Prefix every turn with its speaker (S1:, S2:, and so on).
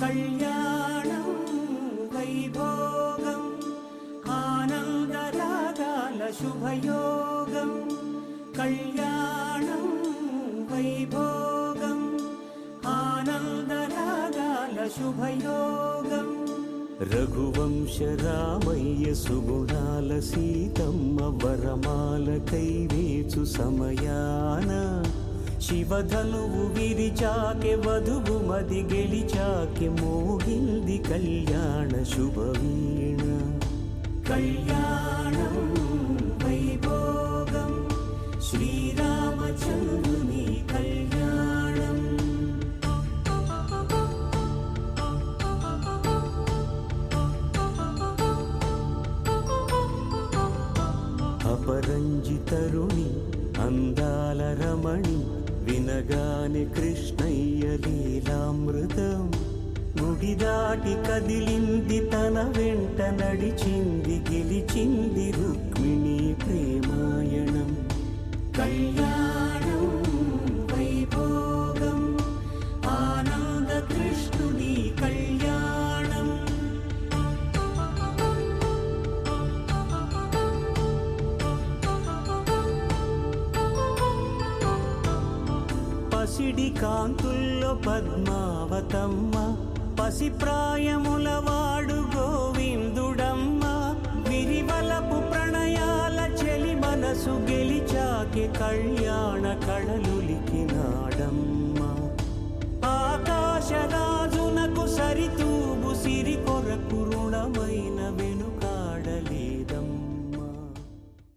S1: కళ్యాణం వైభోగం ఆనందరాగాల శుభయోగం. కళ్యాణం వైభోగం ఆనందరాగాల శుభయోగం. రఘువంశ రామయ్య సుగుణాల సీతమ్మ వరమాల కైవేచు సమయాన. శివధనువు విరిచాకె వధువు మది గెలిచాకె మోగింది కళ్యాణ శుభవీణ. కళ్యాణం వైభోగం శ్రీరామచంద్రుని కళ్యాణం. అపరంజి తరుణి అందాల రమణి వినగానే కృష్ణయ్య లీలామృతం గుడి దాటి కదిలింది తన వెంట నడిచింది గెలిచింది రుక్మిణి ప్రేమాయ పసిడి కాంతుల్లో పద్మావతమ్మ పసిప్రాయముల వాడు గోవిందుడమ్మ. విరివలపు ప్రణయాల చెలి మనసు గెలిచాకే కళ్యాణ కళలు